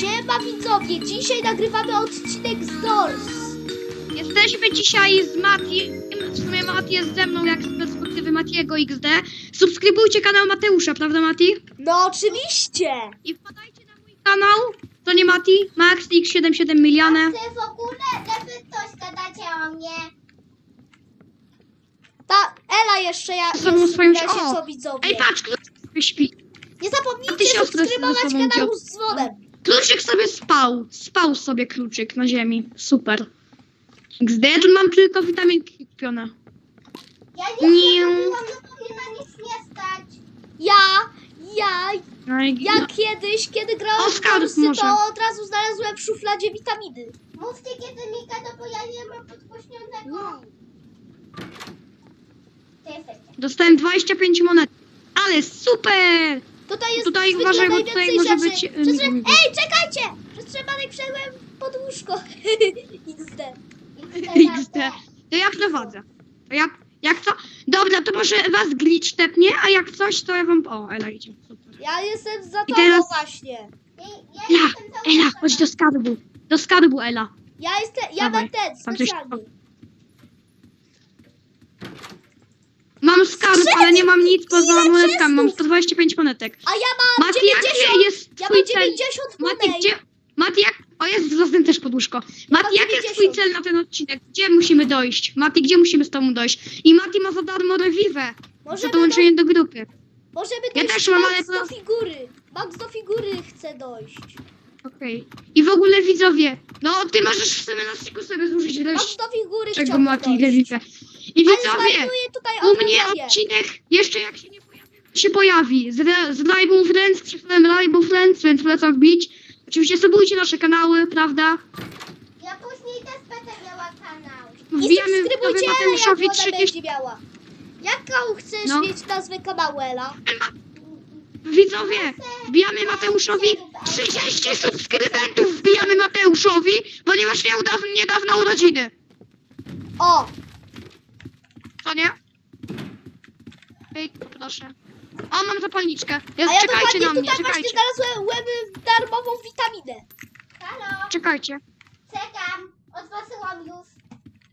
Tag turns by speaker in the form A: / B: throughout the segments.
A: Siema widzowie, dzisiaj nagrywamy odcinek z Doors.
B: Jesteśmy dzisiaj z Mati. W sumie Mati jest ze mną, jak z perspektywy Matiego XD. Subskrybujcie kanał Mateusza, prawda Mati?
A: No oczywiście!
B: I wpadajcie na mój kanał. To nie Mati, MaxX77 miliony.
C: Ty w ogóle, żeby coś gadacie o mnie.
A: Ta Ela jeszcze ja jest
B: swoim-
A: razie
B: o!
A: co widzowie.
B: Ej, patrz, sobie śpi.
A: Nie zapomnijcie
B: się
A: subskrybować
B: ze sobą
A: kanału
B: wziął.
A: z dzwonem.
B: Kluczyk sobie spał. Spał sobie kluczyk na ziemi. Super. XD, ja tu mam tylko witaminki kupione.
C: Ja
B: Nie.
C: nie no mnie na nic nie stać.
A: Ja, ja,
B: No i-
A: ja kiedyś, kiedy grałem w
B: Oskar
A: Dorsy,
B: może.
A: to od razu znalazłem w szufladzie witaminy.
C: Mówcie kiedy mi gada, bo ja nie mam podgłośnionego. Gdzie jesteście?
B: Dostałem 25 monet. Ale super!
A: Tutaj jest
B: Tutaj
A: zwykle
B: uważaj, bo
A: najwięcej
B: tutaj może
A: rzeczy.
B: być, e,
A: Przetrze-
B: nie wiem.
A: Ej, czekajcie! Przestrzebanej wszedłem pod łóżko. XD.
B: XD. To ja prowadzę. To jak, jak co? Dobra, to może was glitch tepnie, a jak coś, to ja wam... O, Ela idzie. Super.
A: Ja jestem za
B: I
A: tobą
B: teraz-
A: właśnie.
C: Ja, ja
B: Ela,
C: jestem
B: Ela, chodź do skarbu. Do skarbu, Ela.
A: Ja jestem, ja
B: Dawaj,
A: mam ten,
B: tam
A: specjalny.
B: Mam skarb, ale nie mam nic poza
A: Ile
B: monetkami. Mam
A: chestów?
B: 125 monetek.
A: A ja mam
B: Mati,
A: 90,
B: jaki jest
A: ja
B: twój
A: mam
B: cel?
A: 90
B: Mati,
A: monet.
B: gdzie... Mati, jak... O, jest zazdem też pod łóżko. Mati,
A: mam
B: jaki jest
A: 90.
B: twój cel na ten odcinek? Gdzie musimy dojść? Mati, gdzie musimy z tobą dojść? I Mati ma za darmo rewiwę. Za
A: Możemy,
B: dołączenie do grupy.
A: możemy
B: Ja
A: dojść
B: też mam,
A: Max
B: ale to-
A: do figury. Max do figury chce dojść.
B: Okej. I w ogóle widzowie, no ty możesz w sumie na styku sobie zużyć
A: Max
B: dość
A: do figury
B: czego
A: chciałby
B: Mati
A: dojść.
B: rewizę. I
A: Ale
B: widzowie,
A: znajduję tutaj
B: u mnie odcinek jeszcze jak się nie pojawi, się pojawi. Z, re- z Live'u Friends, przeszedłem Live'u Friends, więc polecam wbić. Oczywiście subujcie nasze kanały, prawda?
C: Ja później też będę miała kanał.
A: I
B: Wbijamy
A: subskrybujcie Elę, jak
B: Mateuszowi
A: ona
B: 30...
A: będzie miała. Jaką chcesz
B: No.
A: mieć nazwę kanału, Ela?
B: Widzowie, wbijamy Mateuszowi 30 subskrybentów, wbijamy Mateuszowi, ponieważ miał daw- niedawno urodziny.
A: O!
B: Co nie? Ej, proszę. O, mam zapalniczkę.
A: A ja
B: czekajcie
A: dokładnie
B: na mnie,
A: tutaj właśnie
B: czekajcie.
A: znalazłem łeby darmową witaminę.
C: Halo,
B: Czekajcie.
C: czekam. Odwasyłam już.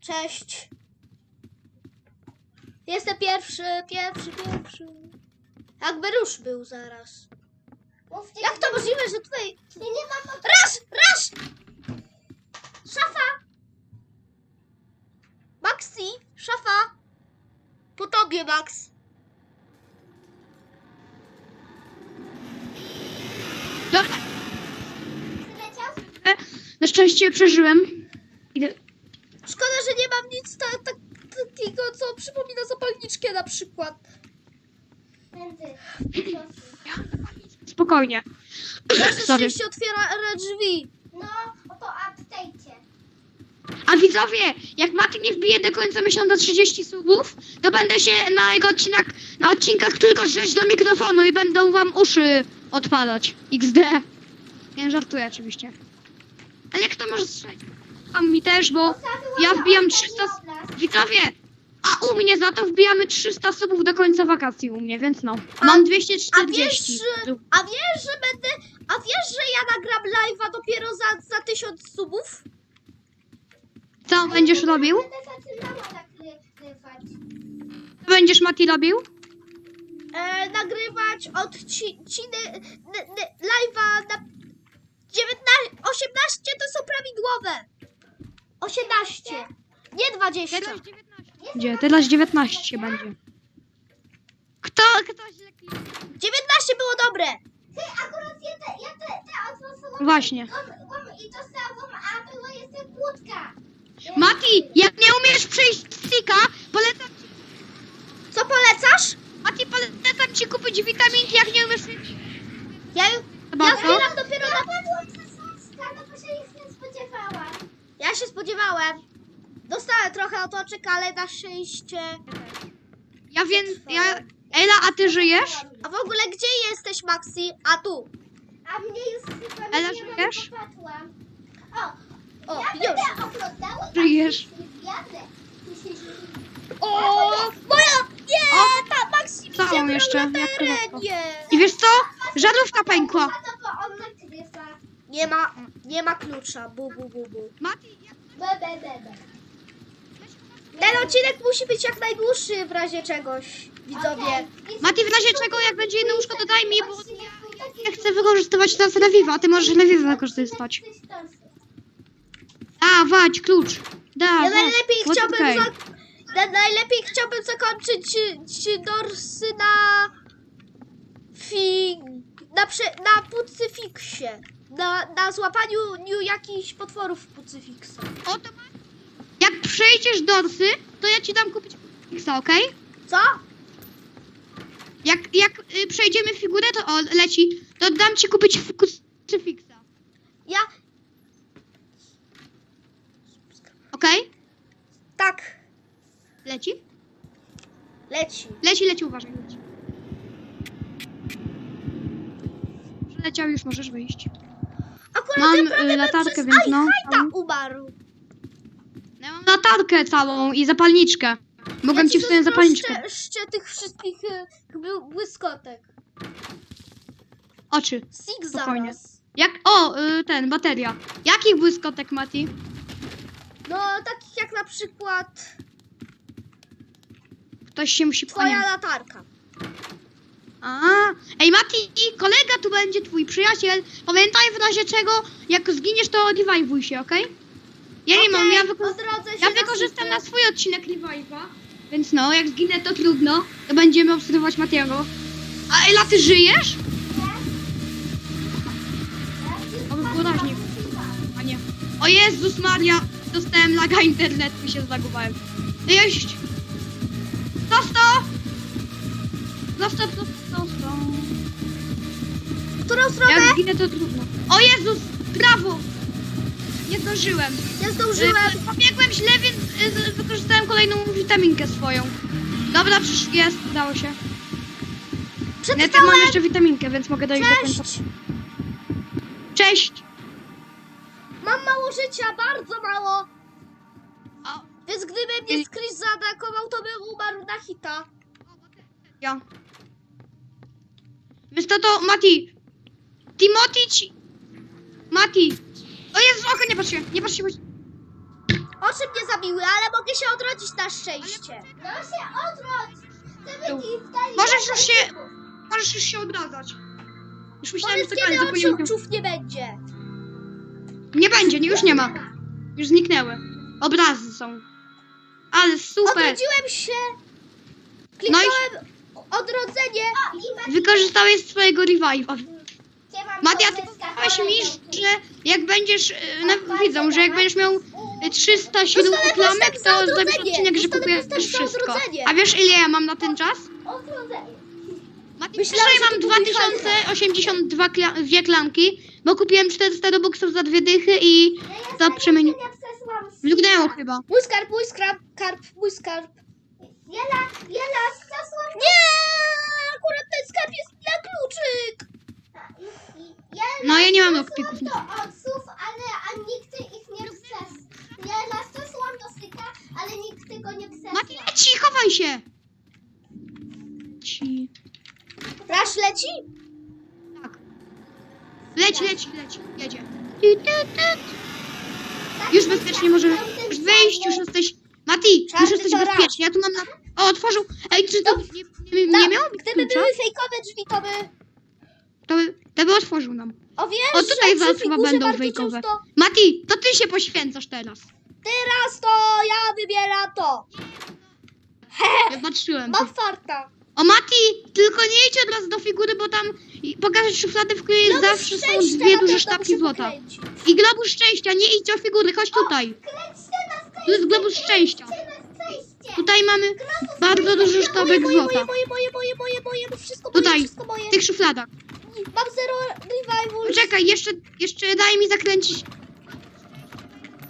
A: Cześć. Jestem pierwszy, pierwszy, pierwszy. Jakby rusz był zaraz.
C: Mówcie
A: Jak to możliwe, że tutaj...
C: Ja nie mam.
A: Raz, raz! Szafa! Maxi, szafa! Po tobie, Max.
B: Dobra,
C: Przyleciał?
B: e, na szczęście przeżyłem. Idę.
A: Szkoda, że nie mam nic ta, ta, takiego, co przypomina zapalniczkę na przykład.
B: Spokojnie. Sorry.
A: szczęście otwiera e, drzwi.
C: No, oto update'cie.
B: A widzowie, jak Mati nie wbije do końca miesiąca 30 subów, to będę się na jego odcinkach, na odcinkach tylko drzeć do mikrofonu i będą wam uszy odpadać. XD. Nie żartuję oczywiście. Ale kto może strzelić? A mi też, bo ja wbijam 300... s- Widzowie, a u mnie za to wbijamy 300 subów do końca wakacji u mnie, więc no. Mam 240.
A: A wiesz, że, a wiesz, że będę, a wiesz, że ja nagram live'a dopiero za, za 1000 subów?
B: Co będziesz robił?
C: Będę zaczynała nagrywać.
B: Co będziesz Mati robił?
A: E, nagrywać odciny n- n- live'a na 19, 18 to są prawidłowe. 18, nie 20.
B: Teraz 19. Gdzie? Teraz 19 będzie. Kto, kto źle kliknął?
A: 19 było dobre.
C: Ty, akurat ja te, ja te, te.
B: Właśnie.
C: I dostałam, a było jeszcze kłódka.
B: Mati, jak nie umiesz przejść stika, polecam ci,
A: Co polecasz?
B: Mati, polecam ci kupić witaminki, jak nie umiesz przejść.
A: Ja,
B: Chyba
A: ja
B: co?
A: zbieram dopiero na...
C: Napadłam ze słodka, no bo się ich nie spodziewałam.
A: Ja się spodziewałem. Dostałem trochę otoczek, ale na szczęście...
B: Ja wiem, ja... Ela, a ty żyjesz?
A: A w ogóle gdzie jesteś, Maxi? A tu.
C: A mnie już chyba
B: Ela,
C: nie
B: żyjesz?
C: popadłam. O,
A: O,
C: ja
A: już.
C: będę oglądała
B: Żyjesz.
A: O, moja... Nie, ta Maxi mi
B: jeszcze, jak
A: latarę,
B: królewko.
A: nie.
B: I wiesz co? Żarówka pękła.
C: No bo on nagrywa.
A: Nie ma, nie ma klucza. Bu, bu, bu, bu.
B: Mati,
C: Be, be, be, be.
A: Ten odcinek musi być jak najdłuższy w razie czegoś, widzowie.
B: Mati, w razie czego, jak będzie jedno łóżko, to daj mi, bo ja chcę wykorzystywać teraz Lewiwa, a ty możesz Lewiwa wykorzystywać. A, wadź, klucz. Da,
A: Ja najlepiej chciałbym,
B: okay?
A: za, na, najlepiej chciałbym zakończyć y, y, dorsy na fi, na, prze, na pucyfiksie. Na, na złapaniu niu jakichś potworów w pucyfiksa.
B: Oto ma- Jak przejdziesz dorsy, to ja ci dam kupić Fixa, okej?
A: Co?
B: Jak, jak y, przejdziemy figurę, to o, leci, to dam ci kupić krucyfiksa.
A: Ja,
B: Okej?
A: tak,
B: Leci?
A: leci.
B: Leci, leci, uważaj, leci. Przeleciał, już możesz wyjść.
A: Akurat
B: Mam, y, latarkę,
A: przez
B: więc no.
A: Umarł.
B: Ja mam latarkę całą i zapalniczkę. Mogłem
A: ja
B: ci wstawić zapalniczkę.
A: Jeszcze tych wszystkich y, bły- błyskotek.
B: Oczy. Spokojnie.
A: zaraz.
B: Jak, o, y, ten, bateria. Jakich błyskotek, Mati?
A: No, takich jak na przykład
B: Ktoś się musi...
A: twoja
B: A, nie.
A: latarka.
B: A, ej Mati, kolega tu będzie twój przyjaciel. Pamiętaj w razie czego, jak zginiesz, to revive'uj się, okej? Ja nie mam, ja, wyko-
A: się
B: ja wykorzystam na swój odcinek revive'a. Więc no, jak zginę, to trudno. To będziemy obserwować Matiego. A Ela, ty żyjesz? Oby było raźniej. A nie. O Jezus Maria, dostałem laga internetu i się zlagowałem. Jeść! Prosto! Prosto, prosto, prosto.
A: Którą stronę?
B: Jak zginę, to trudno. O Jezus, brawo! Nie zdążyłem.
A: Ja zdążyłem.
B: Y, Pobiegłem źle, więc y, wykorzystałem kolejną witaminkę swoją. Dobra, przecież jest, udało się. Ja też mam jeszcze witaminkę, więc mogę dojść do końca.
A: Cześć.
B: Cześć!
A: Mam mało życia, bardzo mało. Więc gdyby mnie Chris zaatakował, to bym umarł na hita.
B: ja. Więc to to, Mati. Timothy ci... Mati. O Jezu, oko, nie patrz się, nie patrz się. patrz-
A: Oczy mnie zabiły, ale mogę się odrodzić na szczęście.
C: No się! Chcemy
B: Tu.
C: wstali
B: Możesz już się- Możesz już się odradzać. Już myślałem, że
A: Powiedz,
B: to koniec,
A: oczów nie będzie.
B: nie będzie, nie, już nie ma. Już zniknęły. Obrazy są. Ale super.
A: Odrodziłem się.
B: No
A: Kliknąłem odrodzenie.
B: Wykorzystałeś swojego revive'a. Matia, ty powiedziałeś mi, że jak będziesz, no, widzą, że jak będziesz miał e, 300 siódmych
A: Dostanę
B: klamek,
A: za
B: to zrobisz odcinek, że kupujesz
A: za
B: wszystko. A wiesz ile ja mam na ten czas?
C: Odrodzenie.
B: Mati,
A: Myślałam,
B: że mam
A: to mówi
B: 2082 kla dwie klamki, bo kupiłem 400 robuxów za dwie dychy i
C: Ja
B: to
C: jestem
B: przemieni...
C: nie przesłam
B: Mlugnęło chyba.
A: Mój skarb, mój skarb, karp, mój skarb.
C: Jela, Jela,
A: Nie! Akurat ten skarb jest na kluczyk.
B: No, ja nie mam lockpicków.
C: odsów, ale a nikt ich nie przes. Jela, przesłam do styka, ale nikt tego nie przesłał.
B: Mati, leci, chowaj się! Ci.
A: Rasz leci?
B: Tak. Leci, leci, leci, jedzie. Ty, ty, ty. Już bezpiecznie możemy już wyjść, już jesteś... Mati, już
A: Czarny
B: jesteś
A: to raz.
B: bezpiecznie. Ja tu mam na... O, otworzył. Ej, czy to
A: No,
B: nie, nie, nie miało być
A: Gdyby
B: klucza?
A: były fejkowe drzwi, to by...
B: To by, to by otworzył nam.
A: O wiesz,
B: O, tutaj
A: że przy
B: chyba
A: figurze
B: będą
A: bardzo
B: fejkowe.
A: często-
B: Mati, to ty się poświęcasz teraz.
A: Teraz to ja wybieram to.
B: Ja patrzyłem.
A: Mam farta.
B: O, Mati, tylko nie idź od razu do figury, bo tam i- pokażę szufladę, w której
A: Globus
B: zawsze są
A: szczęścia,
B: dwie
A: na
B: duże sztabki
A: muszę
B: złota.
A: pokręcić.
B: I globus szczęścia, nie idź do figury, chodź tutaj. Tu jest globus szczęścia. Tutaj mamy bardzo dużo sztabek
A: moje,
B: złota.
A: Moje, moje, moje, moje, moje, moje, wszystko
B: Tutaj,
A: moje, wszystko moje.
B: w tych szufladach.
A: Mam zero revival.
B: Poczekaj, jeszcze, jeszcze daj mi zakręcić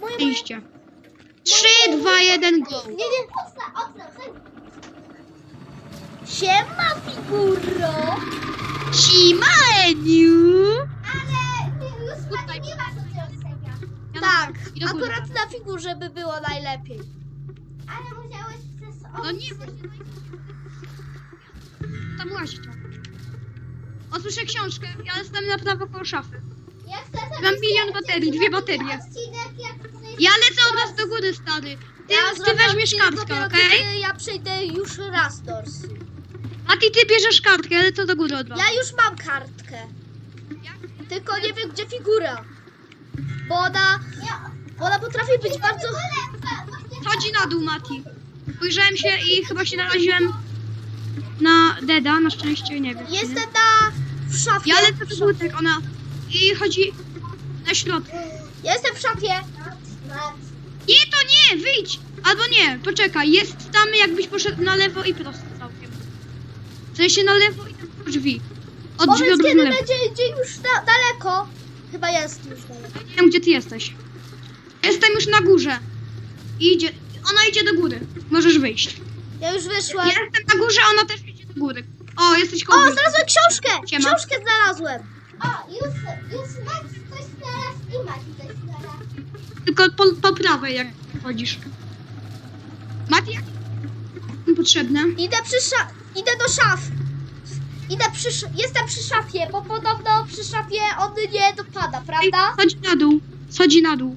A: Moje, moje.
B: szczęście. 3, 2, 1, go.
A: Nie, nie.
C: Ostra, ostra,
A: Siema, figuro.
B: Siemaniu.
C: ale już nie masz odrodzenia.
A: Tak,
B: I do góry.
A: akurat na figurze by było najlepiej.
C: Ale musiałeś przez
B: No nie, właśnie. Tam łazić. O, słyszę książkę, ja jestem na prawo koło szafy.
C: Ja chcę
B: Mam milion baterii, dwie baterie.
C: Odcinek, jak chcesz-
B: Ja lecę od was do góry, stary. Ty,
A: Ja
B: ty
A: zrobię
B: weźmiesz
A: odcinek
B: kartkę,
A: dopiero,
B: okej?
A: kiedy Ja przejdę już raz dorsy.
B: A ty, ty bierzesz kartkę, ale to do góry od was.
A: Ja już mam kartkę. Tylko nie wiem gdzie figura. Bo ona,
C: Ja-
A: bo ona potrafi być bardzo...
B: Chodzi na dół, Mati. Spojrzałem się i chyba się naraziłem na Deda, na szczęście nie wiem.
A: Jestem
B: nie?
A: na... w szafie.
B: Ja lecę do tak ona. I chodzi na środku.
A: Jestem w szafie.
B: Nie, to nie, wyjdź! Albo nie, poczekaj, jest tam jakbyś poszedł na lewo i prosto całkiem. W sensie na lewo i do drzwi. Od drzwi
A: Powiedz
B: od
A: kiedy
B: lewo.
A: będzie gdzie już da, daleko. Chyba jest już daleko.
B: Nie wiem, gdzie ty jesteś. Jestem już na górze. I idzie, ona idzie do góry. Możesz wyjść.
A: Ja już wyszłam.
B: Ja jestem na górze, ona też idzie do góry. O, jesteś koło
A: O,
B: góry.
A: znalazłem książkę!
B: Siema.
A: Książkę znalazłem.
C: O, już, już Max coś znalazł i Max coś znalazł.
B: Tylko po, po prawej, jak chodzisz. Mati, jak potrzebne?
A: Idę przy sza... Idę do szaf. Idę przy... sz- Jestem przy szafie, bo podobno przy szafie on nie dopada, prawda?
B: Schodzi na dół. Schodzi na dół.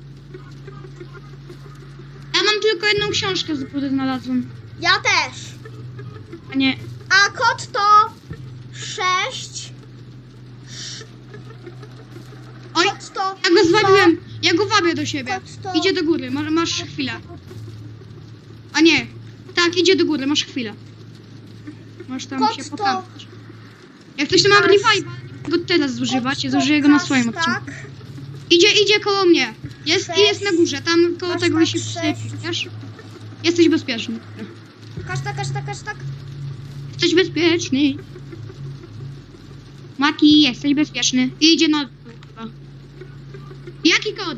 B: Ja mam tylko jedną książkę, z której znalazłem.
A: Ja też.
B: A nie.
A: A kod to... Sześć.
B: Oj,
A: to...
B: ja go zwaliłem. Ja go wabię do siebie.
A: To...
B: Idzie do góry, masz, masz chwilę. A nie. Tak, idzie do góry, masz chwilę. Masz tam
A: Kod
B: się
A: to-
B: pokazać. Jak ktoś to ma
A: Masz-
B: revive, go teraz zużywać, ja zużyję go na swoim odcinku.
A: Tak.
B: Idzie, idzie koło mnie. Jest i jest na górze, tam koło
A: Masz
B: tego
A: tak
B: się
A: sześć.
B: wiesz? Jesteś bezpieczny.
A: Kasztak, kasztak, kasztak.
B: Jesteś bezpieczny. Mati, jesteś bezpieczny. Idzie na. Jaki kod?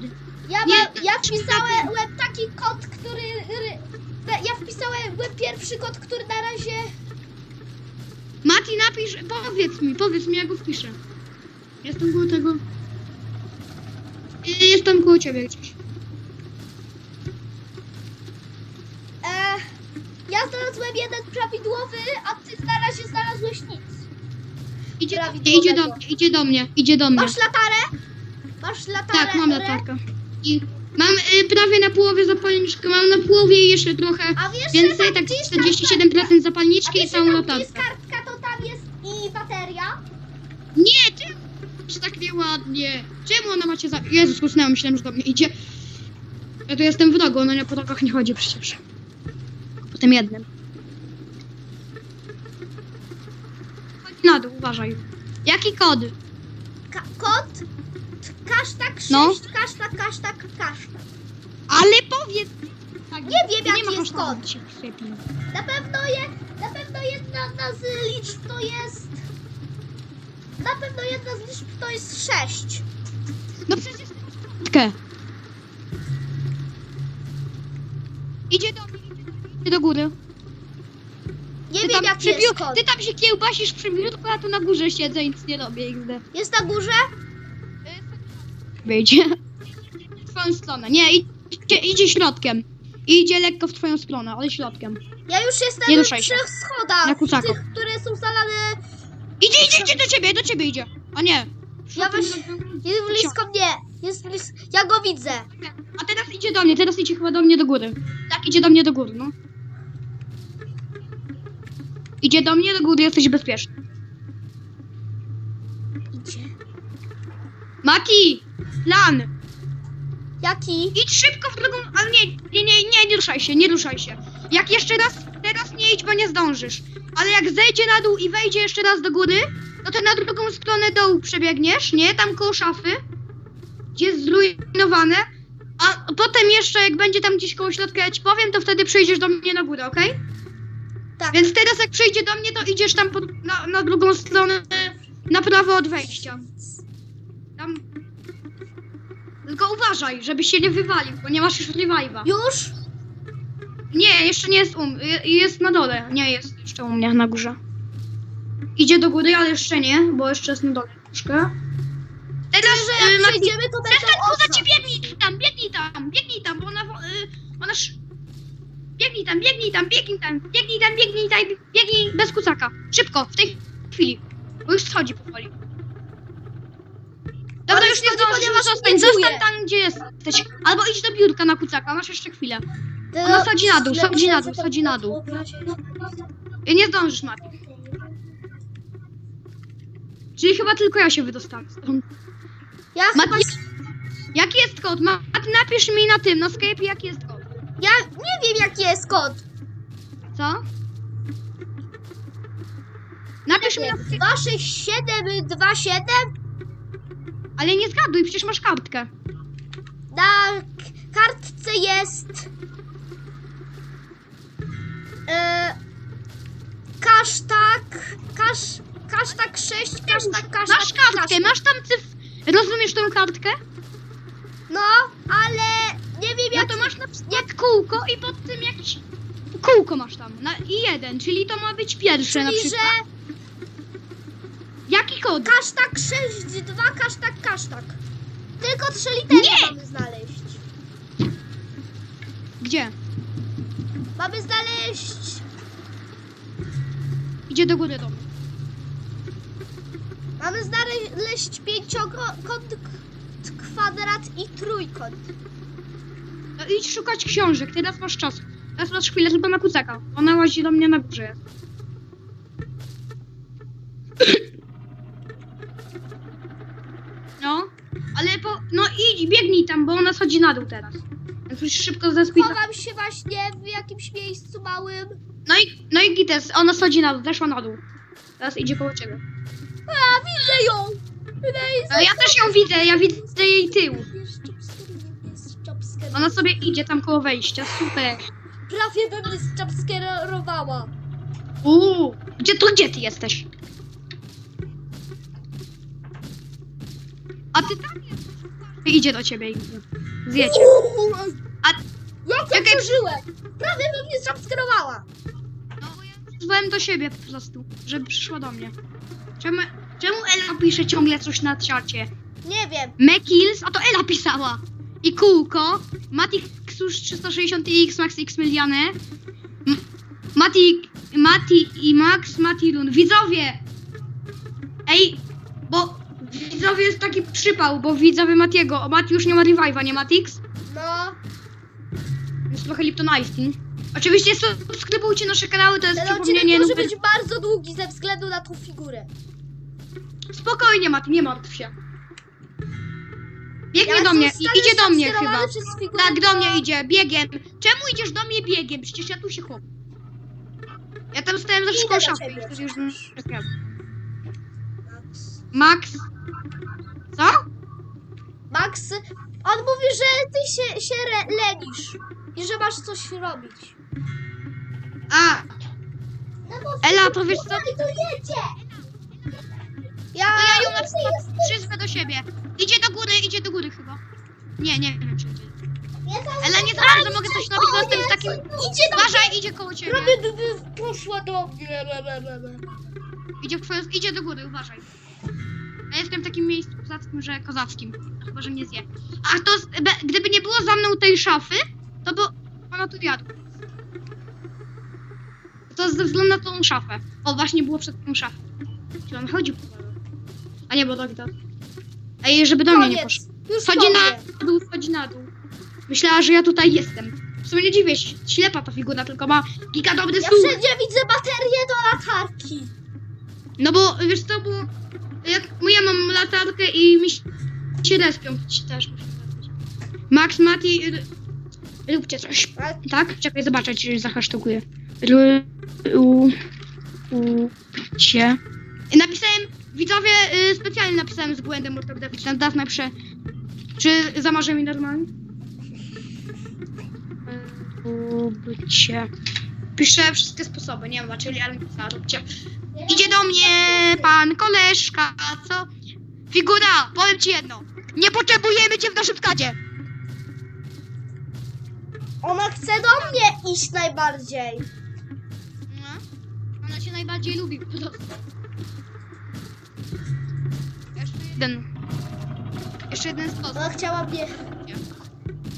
A: Ja,
B: Nie,
A: mam, ja wpisałem taki kod, który... ry- Ja wpisałem pierwszy kod, który na razie...
B: Mati, napisz, powiedz mi, powiedz mi, ja go wpiszę. Jestem koło tego. Y, Jestem koło ciebie gdzieś.
A: E, ja znalazłem jeden prawidłowy, a ty na razie znalazłeś nic.
B: Idzie
A: Prawidłowego.
B: idzie do mnie, idzie do mnie, idzie do mnie.
A: Masz latarę? Masz latarę?
B: Tak, mam
A: Re?
B: latarkę. I mam y, prawie na połowie zapalniczkę, mam na połowie jeszcze trochę
A: A wiesz,
B: więcej,
A: że tam,
B: tak
A: gdzie jest
B: 47%
A: kartka? A
B: zapalniczki i
A: wiesz, że
B: całą
A: tam, gdzie jest
B: latarkę.
A: kartka, to tam jest i bateria?
B: Nie, ty! Czy tak nieładnie? Czemu ona macie za... Jezus, kusnęła, myślałem, że do mnie idzie. Ja tu jestem w rogu, ona nie po rogach nie chodzi przecież. Po tym jednym. Na dół, uważaj. Jaki kod?
A: Ka kod? Kasztak 6,
B: No.
A: kasztak, kasztak, kasztak.
B: Ale powiedz! Tak,
A: Nie wiem,
B: nie
A: jaki
B: ma
A: jest kod. Na pewno, je, na pewno jedna z liczb to jest... Na pewno jedna z liczb to jest 6.
B: No przecież... Idzie do mnie, idzie do góry.
A: Nie
B: Ty
A: wiem,
B: tam,
A: jaki
B: przy biu-
A: jest kod.
B: ty tam się kiełbasisz przy biurku, a tu na górze siedzę i nic nie robię, XD.
A: Jest na górze?
B: Wyjdzie. W twoją stronę. Nie, idzie, idzie środkiem. Idzie lekko w twoją stronę, ale środkiem.
A: Ja już jestem
B: Nie
A: przy
B: ruszaj się.
A: schodach,
B: Na kucaku.
A: tych, które są zalane...
B: Idzie, idzie, idzie do ciebie, do ciebie idzie. A nie.
A: Ja weź... Jest blisko mnie. Jest blisko... Ja go widzę.
B: A teraz idzie do mnie, teraz idzie chyba do mnie do góry. Tak, idzie do mnie do góry, no. Idzie do mnie do góry, jesteś bezpieczny.
A: Idzie.
B: Maki! Plan!
A: Jaki?
B: Idź szybko w drugą... Ale nie, nie, nie, nie, nie ruszaj się, nie ruszaj się. Jak jeszcze raz, teraz nie idź, bo nie zdążysz. Ale jak zejdzie na dół i wejdzie jeszcze raz do góry, no to na drugą stronę dołu przebiegniesz, nie? Tam koło szafy, gdzie jest zrujnowane. A potem jeszcze, jak będzie tam gdzieś koło środka, ja ci powiem, to wtedy przyjdziesz do mnie na górę, okej?
A: Tak.
B: Więc teraz jak przyjdzie do mnie, to idziesz tam na, na drugą stronę, na prawo od wejścia. Tam... Tylko uważaj, żebyś się nie wywalił, bo nie masz już revive'a.
A: Już?
B: Nie, jeszcze nie jest um, y- jest na dole, nie jest jeszcze u mnie na górze. Idzie do góry, ale jeszcze nie, bo jeszcze jest na dole troszkę. Teraz
A: Że
B: y,
A: jak
B: Mati,
A: przejdziemy, to będą okna.
B: ci, biegnij tam, biegnij tam, biegnij tam, bo ona, wo- y, ona sz... Biegnij tam, biegnij tam, biegnij tam, biegnij tam, biegnij tam, biegnij bez kucaka. Szybko, w tej chwili, bo już schodzi powoli. Dobra,
A: Ale
B: już nie
A: szkodzi,
B: zdążysz,
A: ponieważ
B: zostań,
A: nie
B: zostań tam, gdzie jesteś. Albo idź do biurka na kucaka, masz jeszcze chwilę. Ona schodzi na dół, schodzi na dół, schodzi na dół. I nie zdążysz, Mati. Czyli chyba tylko ja się wydostanę. stąd.
A: Ja
B: Mati,
A: chyba...
B: jaki jest kod? Mati, napisz mi na tym, na Skype, jaki jest kod.
A: Ja nie wiem jaki jest kod.
B: Co? Napisz mi na Skype,
A: 26727
B: ale nie zgaduj, przecież masz kartkę.
A: na kartce jest e, kasztak, kasz, kasztak 6, kasztak, kasztak,
B: Masz kartkę,
A: kasztak.
B: masz tam cyf... Rozumiesz tą kartkę?
A: No, ale nie wiem
B: No
A: jak...
B: to masz na przykład kółko i pod tym jakiś... Kółko masz tam, na, i jeden, czyli to ma być pierwsze na
A: Czyli,
B: przykład.
A: że
B: Jaki kod?
A: kasztak 6, 2, kasztak, kasztak. Tylko trzy litery
B: Nie!
A: mamy znaleźć.
B: Gdzie?
A: Mamy znaleźć...
B: Idzie do góry domu.
A: Mamy znaleźć pięciokąt, kwadrat i trójkąt.
B: No idź szukać książek, teraz masz czas. Teraz masz chwilę tylko na kucaka. Ona łazi do mnie na górze. No, ale po... No idź, biegnij tam, bo ona schodzi na dół teraz. Więc musisz szybko zespita.
A: Chowam się właśnie w jakimś miejscu małym.
B: No i, no i Gites, ona schodzi na dół, weszła na dół. Teraz idzie koło ciebie.
A: A, widzę ją! Wydaje
B: A ja też ją widzę, ja widzę jej tył. Ona sobie idzie tam koło wejścia, super.
A: Prawie by mnie jumpscare'owała.
B: Uuu, gdzie to gdzie ty jesteś? A ty tam jesteś. Idzie do ciebie i zjedź. A
A: Jak ja
B: Czekaj.
A: przeżyłem? Prawie by mnie jumpscare'owała.
B: no bo ja wezwałem do siebie po prostu, żeby przyszła do mnie. Czemu, czemu Ela pisze ciągle coś na czacie?
A: Nie wiem.
B: Mekils, a to Ela pisała. I kółko. Mati Ksus 360 i X Max X Miliony. M- Mati, Mati i Max, Mati Lun. Widzowie! Ej, bo widzowie jest taki przypał, bo widzowie Matiego. O, Mati już nie ma revive'a, nie Matix?
A: No,
B: Jest trochę Lipton Ice Tea. Oczywiście subskrybujcie nasze kanały, to jest
A: ten odcinek
B: przypomnienie.
A: może
B: nowych-
A: być bardzo długi ze względu na tą figurę.
B: Spokojnie Mati, nie martw się. Biegnie
A: Ja
B: do mnie, idzie do mnie chyba.
A: Przez figurę,
B: Tak, do mnie idzie, biegiem. Czemu idziesz do mnie biegiem? Przecież ja tu się chłop. Ja tam stałem zawsze
A: Idę do
B: szafy.
A: ciebie.
B: już Max? Co?
A: Max, on mówi, że ty się, się re- lenisz i że masz coś robić.
B: A,
C: No bo
B: Ela, to wiesz co?
C: tutaj to jedzie.
A: Ja,
B: To ja ją na przykład przyzwę do siebie. Idzie do góry, idzie do góry chyba. Nie, nie wiem czy idzie. Ela, nie za bardzo mogę coś robić, bo jestem w takim...
A: idzie do
B: Uważaj, idzie koło ciebie.
A: By poszła do mnie. le, le, le, le.
B: Idzie, w twoją, idzie do góry, uważaj. Ja jestem w takim miejscu kozackim, że kozackim. Chyba, że nie zje. A to, z- be, gdyby nie było za mną tej szafy, to by ona tu jadła. To ze względu na tą szafę. O, właśnie było przed tą szafą. Czy on chodził? A nie, bo do to. Ej, żeby do mnie nie poszło.
A: Już po
B: na dół, schodzi na dół. Myślała, że ja tutaj jestem. W sumie nie dziwię się, ślepa ta figura, tylko ma giga dobry
A: Ja
B: słuch.
A: wszędzie widzę baterię do latarki.
B: No bo wiesz co, bo jak ja mam latarkę i mi się respią, to ci też muszę respić. Max, Mati, r- róbcie coś.
A: Tak?
B: Tak? Czekaj, zobaczę, czy zahasztaguję. R, u, u, cie. Napisałem, widzowie, y, specjalnie napisałem z błędem ortograficznym, teraz napiszę, czy zamarzę mi normalnie? Y, u, cie. Piszę wszystkie sposoby, nie wiem, czyli ale róbcie. Idzie do mnie pan koleżka, co? Figura, powiem ci jedno. Nie potrzebujemy cię w naszym skadzie.
A: Ona chce do mnie iść najbardziej.
B: No. Ona cię najbardziej lubi po prostu. Jeden. Jeszcze jeden sposób.
A: Ona chciała mnie...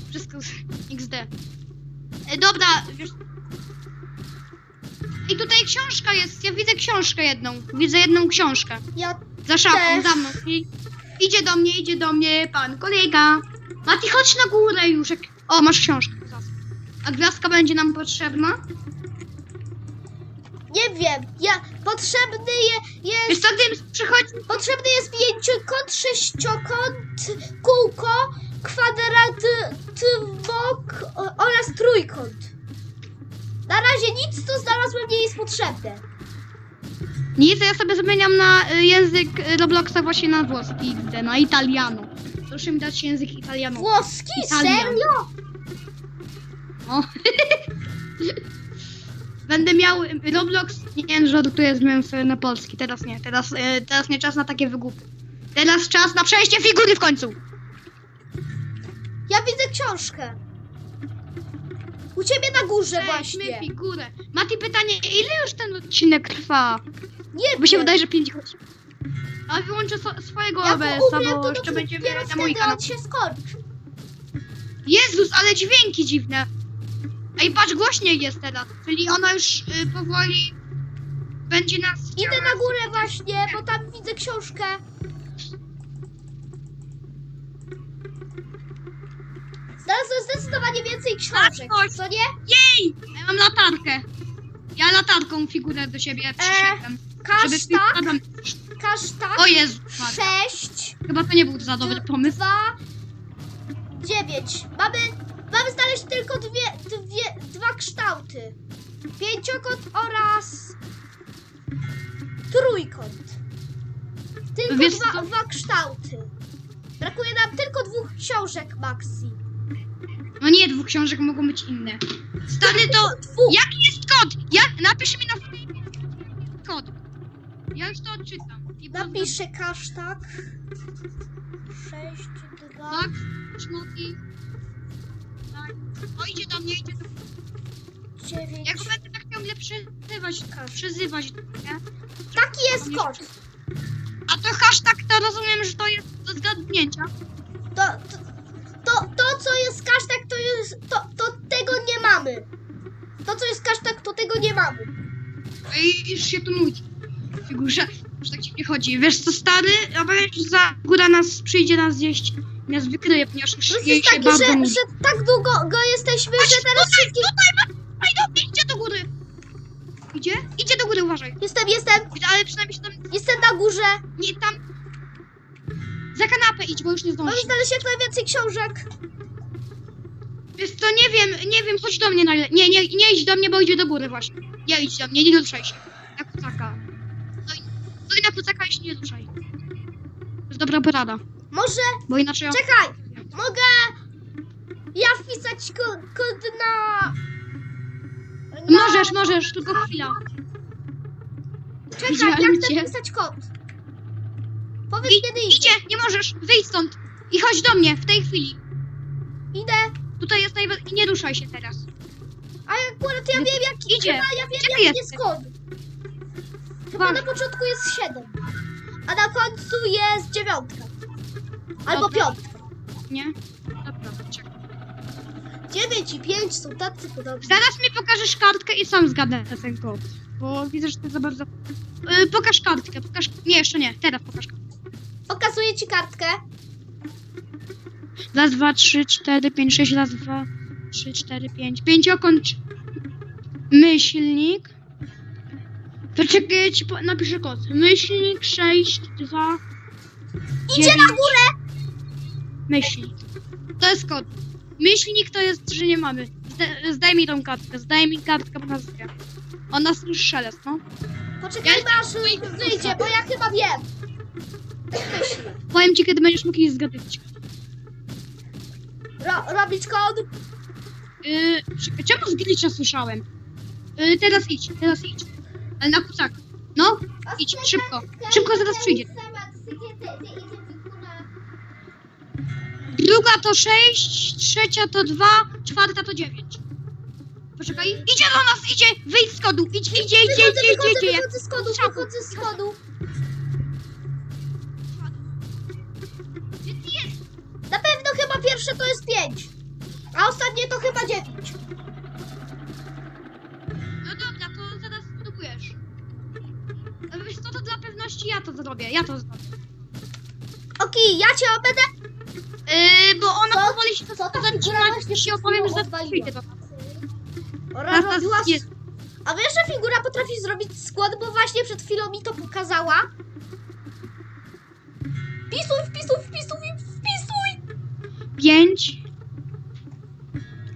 B: Wszystko z XD. E, dobra, wiesz... I tutaj książka jest, ja widzę książkę jedną. Widzę jedną książkę.
A: Ja
B: Za szafą,
A: Też.
B: za mną. I Idzie do mnie, idzie do mnie pan kolega. Mati, chodź na górę już. Jak... O, masz książkę. A gwiazdka będzie nam potrzebna?
A: Nie wiem, ja potrzebny je,
B: Wiesz
A: jest
B: co, tym przychodzi...
A: potrzebny jest pięciokąt, sześciokąt, kółko, kwadrat, twok o- oraz trójkąt. Na razie nic, co znalazłem, nie jest potrzebne.
B: Nic, ja sobie zmieniam na y, język y, Robloxa właśnie na włoski, XD, na italiano. Proszę mi dać język italiano.
A: Włoski?
B: Italian.
A: Serio?
B: O. Będę miał Roblox, nie wiem, żartuję, zmieniam sobie na polski, teraz nie, teraz, y, teraz nie czas na takie wygłupy. Teraz czas na przejście figury w końcu.
A: Ja widzę książkę. U ciebie na górze właśnie.
B: figurę. Mati, pytanie, ile już ten odcinek trwa?
A: Nie
B: Bo się
A: wiem.
B: wydaje, że 5 godzin. A wyłączę so, swojego
A: Ja
B: OBS-a,
A: umiem,
B: bo
A: to
B: jeszcze
A: dopiero
B: będziemy na
A: wtedy
B: mój kanał.
A: on się skończy.
B: Jezus, ale dźwięki dziwne. Ej, patrz, głośniej jest teraz. Czyli ona już y, powoli będzie nas.
A: Idę
B: chciała-
A: na górę właśnie, bo tam widzę książkę. Znalazłem zdecydowanie więcej książek,
B: Patrz,
A: co nie?
B: Jej! Ja mam latarkę. Ja latarką figurę do siebie przyszedłem. żeby
A: Kasztak,
B: wpadam.
A: kasztak,
B: O Jezu, Maria.
A: sześć,
B: chyba to nie był za dobry pomysł.
A: dwa, dziewięć. Mamy, mamy znaleźć tylko dwie, dwie, dwa kształty. Pięciokąt oraz trójkąt. Tylko
B: Wiesz
A: dwa,
B: co?
A: dwa kształty. Brakuje nam tylko dwóch książek, Maxi.
B: No nie, dwóch książek mogą być inne. Stary to.
A: Dwóch.
B: Jaki jest kod? Jak? Napisz mi na kod. Ja już to odczytam. I
A: Napiszę kasztak. 6, 2.
B: Tak, szmoki. O, idzie do mnie, idzie do mnie.
A: 9.
B: Ja go będę tak ciągle przezywać, przezywać, nie?
A: Taki jest kod.
B: A to hashtag to rozumiem, że to jest do zgadnięcia.
A: To, to, to, to co jest kasztak, to jest. To, to tego nie mamy. To co jest kasztak, to tego nie mamy.
B: I już się tu nudzi. Figurze, już tak dziwnie chodzi. Wiesz co, stary? Się, że za góra nas przyjdzie nas zjeść. Nas wykryje, ponieważ już
A: To
B: jej
A: jest
B: się
A: taki,
B: bardzo
A: że, że tak długo go jesteśmy, że teraz
B: Tutaj,
A: wszystkie...
B: tutaj, ma... Ej, do idzie do góry. Idzie? Idzie do góry, uważaj.
A: Jestem, jestem,
B: Ale przynajmniej się tam...
A: jestem na górze.
B: Nie, tam... Za kanapę idź, bo już nie
A: Mamy
B: zdążysz.
A: znaleźć jak najwięcej książek.
B: Wiesz co, nie wiem, nie wiem, chodź do mnie na... Nie, nie, nie idź do mnie, bo idzie do góry właśnie. Nie idź do mnie, nie ruszaj się. Na kucaka. Stój, stój na kucaka i się nie ruszaj. To jest dobra porada,
A: Może,
B: bo inaczej...
A: czekaj, mogę ja wpisać ko- kod na... na...
B: Możesz, możesz, tylko chwila.
A: Czekaj,
B: Widziałem
A: jak chcę
B: cię.
A: wpisać kod? Powiedz
B: I,
A: kiedy idzie.
B: idzie, nie możesz, wyjdź stąd. I chodź do mnie, w tej chwili.
A: Idę.
B: Tutaj jest najwa... I nie ruszaj się teraz.
A: A akurat ja wiem jaki,
B: Idzie.
A: chyba ja wiem
B: Gdzie ty
A: jaki jest
B: jesteś?
A: kod. Chyba na
B: Ważne.
A: początku jest 7. A na końcu jest dziewiątka. Albo
B: Dobra.
A: piątka.
B: Nie? Dobra, czekaj.
A: 9 i 5 są tacy podobni.
B: Zaraz mi pokażesz kartkę i sam zgadnę ten kod. Bo widzę, że ty za bardzo... Yy, pokaż kartkę, pokaż... Nie, jeszcze nie, teraz pokaż kartkę.
A: Pokazuję ci kartkę.
B: Raz, dwa, trzy, cztery, pięć, sześć, raz, dwa, trzy, cztery, pięć. Pięciokąt myślnik. Poczekaj, ja ci po- napiszę kod. Myślnik sześć, dwa,
A: Idzie
B: dziewięć.
A: na górę.
B: Myślnik. To jest kod. Myślnik to jest, że nie mamy. Zdaj mi tą kartkę, zdaj mi kartkę po nazwie. Ona już szelest, no.
A: Poczekaj,
B: Ja-
A: aż wyjdzie, bo ja chyba wiem. Myślę.
B: Powiem ci, kiedy będziesz mógł jej zgadywać.
A: Ro robić kod.
B: Yy, czemu z glitcha słyszałem? Yy, teraz idź, teraz idź. Ale na kucak. No, idź, szybko. Szybko zaraz przyjdzie. Druga to 6, trzecia to 2, czwarta to 9. Poczekaj, idzie do nas, idzie! Wyjdź z kodu, idź, idzie, idzie,
A: Wychodzę,
B: idzie,
A: wychodzę,
B: idzie, idzie.
A: wychodzę z kodu,
B: Strzał.
A: wychodzę z kodu.
B: Gdzie ty jest?
A: Na pewno chyba pierwsze to jest 5. A ostatnie to chyba 9.
B: No dobra, to zaraz spróbujesz. Ale wiesz co, to dla pewności ja to zrobię, ja to zrobię.
A: Oki, ja cię będę...
B: Bo ona
C: Co? figura właśnie
B: i się opowiem, że
C: odwaliła?
B: przyjdę do
A: Ona
B: Teraz
A: robiła...
B: jest.
A: A wiesz, że figura potrafi zrobić skład, bo właśnie przed chwilą mi to pokazała? Wpisuj, wpisuj, wpisuj, wpisuj!
B: 5,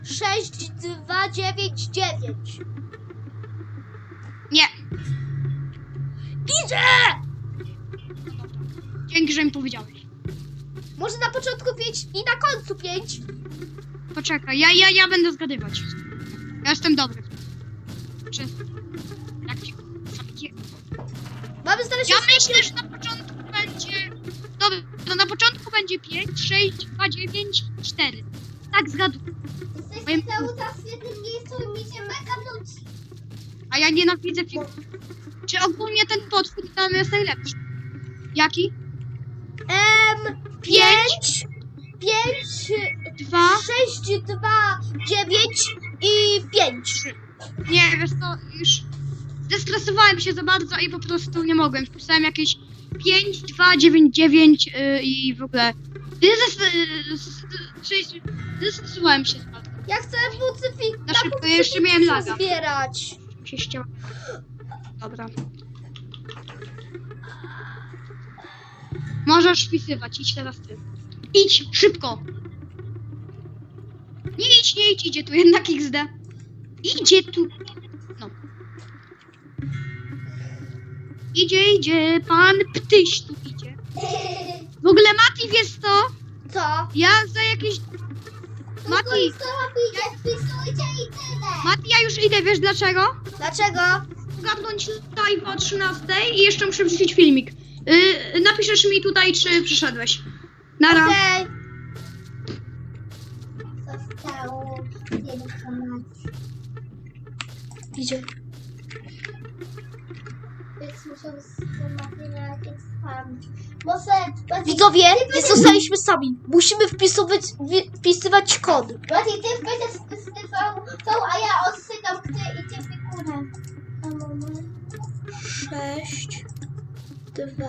A: 6, 2, 9, 9.
B: nie.
A: Widzę!
B: Dzięki, że mi powiedziałeś.
A: Może na początku 5 i na końcu 5.
B: Poczekaj, ja, ja, ja będę zgadywać. Ja jestem dobry. Czy... Jak jak-
A: Mamy znaleźć
B: Ja myślę, że na początku będzie... Dobra, to na początku będzie 5, 6, 2, 9, 4. Tak zgaduję.
C: Jesteście
B: Moim-
C: cały czas w jednym miejscu i mi się mega nudzi.
B: A ja nienawidzę figur. Czy ogólnie ten potwór tam jest najlepszy? Jaki?
A: M 5 5
B: Dwa,
A: 6 2 9 i 5.
B: trzy. Nie, wiesz co, już zestresowałem się za bardzo i po prostu nie mogłem. Wpisałem jakieś 5, 2, 9, 9 yy, i w ogóle... Zes- Zestresowałem się za bardzo.
A: Ja chcę pucyfik.
B: Na szybko, ja jeszcze miałem laga.
A: zbierać.
B: się. Dobra. Możesz wpisywać, idź teraz ty. Idź, szybko! Nie idź, nie idź, idzie tu jednak XD. Idzie tu. No. Idzie, idzie, pan ptyś tu idzie. W ogóle Mati, wiesz co?
A: Co?
B: Ja za jakieś... Mati,
C: i? Wpisujcie tyle.
B: Mati, ja już idę, wiesz dlaczego?
A: Dlaczego?
B: ogarnąć live o 13 i jeszcze muszę wrzucić filmik. Yy, napiszesz mi tutaj, czy przyszedłeś. Nara.
A: Okej.
C: Zostało.
A: Idzie.
C: Więc muszę zgromadzenia tych spam. Może... Bardziej,
A: Widzowie, nie zostaliśmy sami. Musimy wpisywać, wi- wpisywać kod.
C: bardziej ty będziesz tą, a ja osygam ty i. A moment.
A: 6 2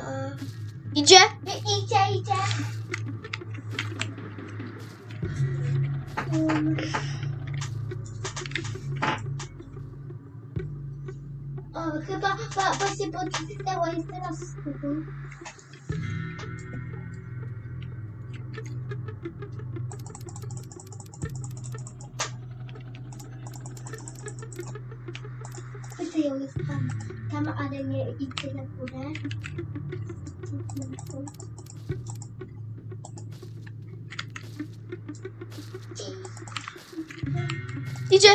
A: Idzie?
C: Idzie, idzie. Um. O, chyba ba, właśnie podpisała i teraz spróbuj. Tutaj ją jest tam, tam, ale nie na górę.
A: Idzie.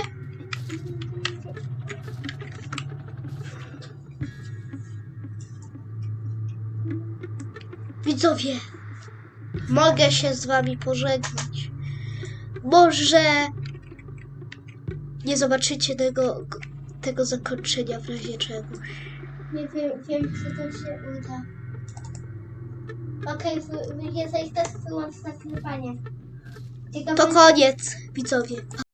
A: Widzowie, mogę się z wami pożegnać. Może nie zobaczycie tego, tego zakończenia w razie czego.
C: Nie wiem, wiem, czy to się uda. Okej, okay, jesteś też wyłącz nagrywanie.
A: To koniec, widzowie.